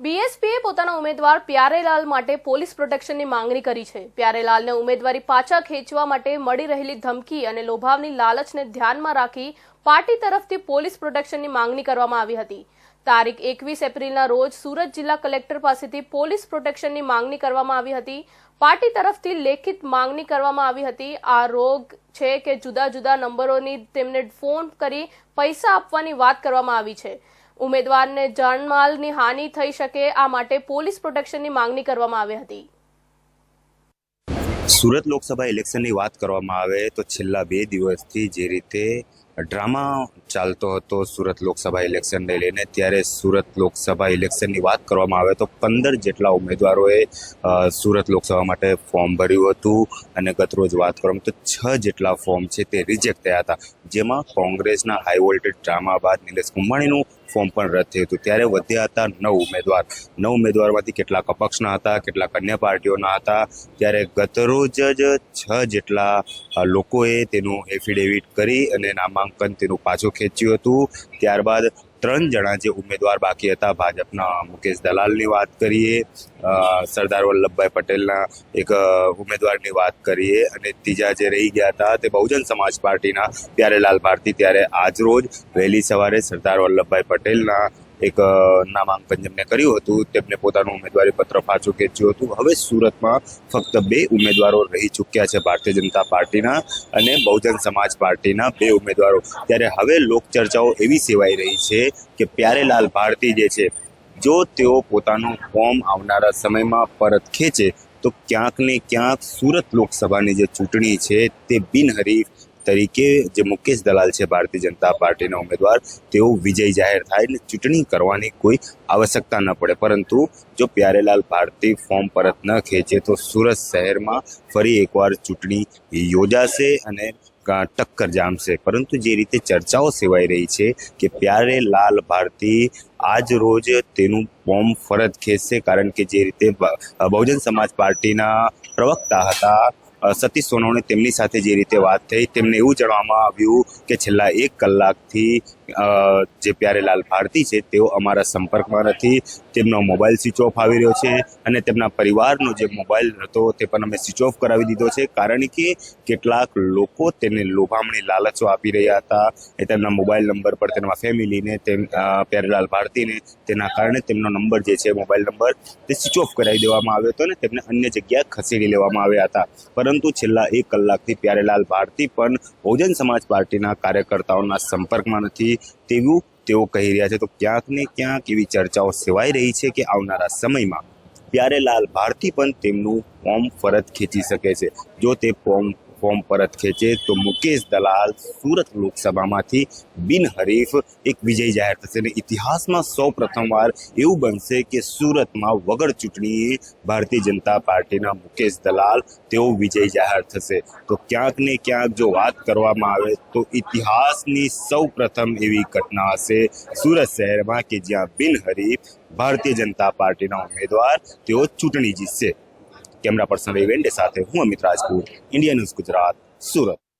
બીએસપીએ પોતાના ઉમેદવાર પ્યારેલાલ માટે પોલીસ પ્રોટેક્શનની માંગણી કરી છે. પ્યારેલાલને ઉમેદવારી પાછા ખેંચવા માટે મળી રહેલી ધમકી અને લોભાવની લાલચને ધ્યાનમાં રાખી પાર્ટી તરફથી પોલીસ પ્રોટેક્શનની માંગણી કરવામાં આવી હતી. તારીખ એકવીસ એપ્રિલના રોજ સુરત જિલ્લા કલેક્ટર પાસેથી પોલીસ પ્રોટેક્શનની માંગણી કરવામાં આવી હતી. પાર્ટી તરફથી લેખિત માંગણી કરવામાં આવી હતી. આ રોગ છે કે જુદા જુદા નંબરોની તેમને ફોન કરી પૈસા આપવાની વાત કરવામાં આવી છે. ઉમેદવારને જાનમાલની હાનિ થઈ શકે આ માટે પોલીસ પ્રોટેક્શનની માંગણી કરવામાં આવી હતી. સુરત લોકસભા ઇલેક્શનની વાત કરવામાં આવે તો છેલ્લા બે દિવસથી જે રીતે ડ્રામા ચાલતો હતો સુરત લોકસભા ઇલેક્શનને લઈને. ત્યારે સુરત લોકસભા ઇલેક્શનની વાત કરવામાં આવે તો પંદર જેટલા ઉમેદવારોએ સુરત લોકસભા માટે ફોર્મ ભર્યું હતું અને ગતરોજ વાત કરવામાં તો છ જેટલા ફોર્મ છે તે રિજેક્ટ થયા હતા. જેમાં કોંગ્રેસના હાઈ વોલ્ટેજ ડ્રામા બાદ નિલેશ કુંભાણીનું ફોર્મ પણ રદ થયું હતું. ત્યારે વધ્યા હતા નવ ઉમેદવાર. નવ ઉમેદવારમાંથી કેટલાક અપક્ષના હતા, કેટલાક અન્ય પાર્ટીઓના હતા. ત્યારે ગતરોજ જ છ જેટલા લોકોએ તેનું એફિડેવિટ કરી અને નામાંકન તેનું પાછું ખેંચ્યું હતું. ત્યારબાદ ત્રણ જણા જે ઉમેદવાર બાકી હતા, ભાજપના મુકેશ દલાલની વાત કરીએ સરદાર વલ્લભભાઈ પટેલના એક ઉમેદવારની વાત કરીએ અને ત્રીજા જે રહી ગયા હતા તે બહુજન સમાજ પાર્ટીના પ્યારેલાલ ભારતી, ત્યારે આજરોજ વહેલી સવારે સરદાર વલ્લભભાઈ પટેલના એક નામાંકન કર્યું હતું, તેમને પોતાનું ઉમેદવારી પત્ર પાછું ખેંચ્યું હતું. હવે સુરતમાં ફક્ત બે ઉમેદવારો રહી ચૂક્યા છે, ભારતીય જનતા પાર્ટીના અને બહુજન સમાજ પાર્ટીના બે ઉમેદવારો. ત્યારે હવે લોકચર્ચાઓ એવી સેવાઈ રહી છે કે પ્યારેલાલ ભારતી જે છે, જો તેઓ પોતાનું ફોર્મ આવનારા સમયમાં પરત ખેંચે, તો ક્યાંક ને ક્યાંક સુરત લોકસભાની જે ચૂંટણી છે, તે બિનહરીફ તરીકે જે મુકેશ દલાલ છે ભારતીય જનતા પાર્ટીના ઉમેદવાર, તેઓ વિજય જાહેર થાય અને ચૂંટણી કરવાની કોઈ આવશ્યકતા ન પડે. પરંતુ જો પ્યારેલાલ ભારતી ફોર્મ પરત ન ખેંચે, તો સુરત શહેરમાં ફરી એકવાર ચૂંટણી યોજાશે અને ટક્કર જામશે. પરંતુ જે રીતે ચર્ચાઓ સેવાઈ રહી છે કે પ્યારે લાલ ભારતી આજ રોજ તેનું ફોર્મ ફરજ ખેંચશે, કારણ કે જે રીતે બહુજન સમાજ પાર્ટીના પ્રવક્તા હતા સતીશ સોનવણે તેમની સાથે જે રીતે વાત થઈ, તેમને એવું જણાવવામાં આવ્યું કે છેલ્લા એક કલાકથી જે પ્યારેલાલ ભારતી છે, તેઓ અમારા સંપર્કમાં નથી. તેમનો મોબાઈલ સ્વિચ ઓફ આવી રહ્યો છે અને તેમના પરિવારનો જે મોબાઈલ હતો તે પણ અમે સ્વિચ ઓફ કરાવી દીધો છે. કારણ કે કેટલાક લોકો તેને લોભામણી લાલચો આપી રહ્યા હતા એ તેમના મોબાઈલ નંબર પર તેમના ફેમિલીને, તેમ પ્યારેલાલ ભારતીને, તેના કારણે તેમનો નંબર જે છે, મોબાઈલ નંબર તે સ્વિચ ઓફ કરાવી દેવામાં આવ્યો હતો અને તેમને અન્ય જગ્યાએ ખસેડી લેવામાં આવ્યા હતા. પરંતુ છેલ્લા એક કલાકથી પ્યારેલાલ ભારતી પણ બહુજન સમાજ પાર્ટીના કાર્યકર્તાઓના સંપર્કમાં નથી. તેવું તેઓ કહી રહ્યા છે. તો ક્યાંક ને ક્યાંક એવી ચર્ચાઓ સેવાઈ રહી છે કે આવનારા સમયમાં પ્યારેલાલ ભારતી પણ તેમનું ફોર્મ પરત ખેંચી શકે છે. જો તે ફોર્મ ફોર્મ પરત ખેંચે તો મુકેશ દલાલ સુરત લોકસભામાંથી બિનહરીફ એક વિજય જાહેર થશે. અને ઇતિહાસમાં સૌ પ્રથમવાર એવું બનશે કે સુરતમાં વગર ચૂંટણીએ ભારતીય જનતા પાર્ટીના મુકેશ દલાલ તેઓ વિજય જાહેર થશે. તો ક્યાંક ને ક્યાંક જો વાત કરવામાં આવે તો ઇતિહાસની સૌ પ્રથમ એવી ઘટના હશે સુરત શહેરમાં કે જ્યાં બિનહરીફ ભારતીય જનતા પાર્ટીના ઉમેદવાર તેઓ ચૂંટણી જીતશે. કેમેરા પર્સન રવિ વેન્ડે સાથે હું અમિત રાજપૂત ઇન્ડિયા ન્યૂઝ ગુજરાત સુરત.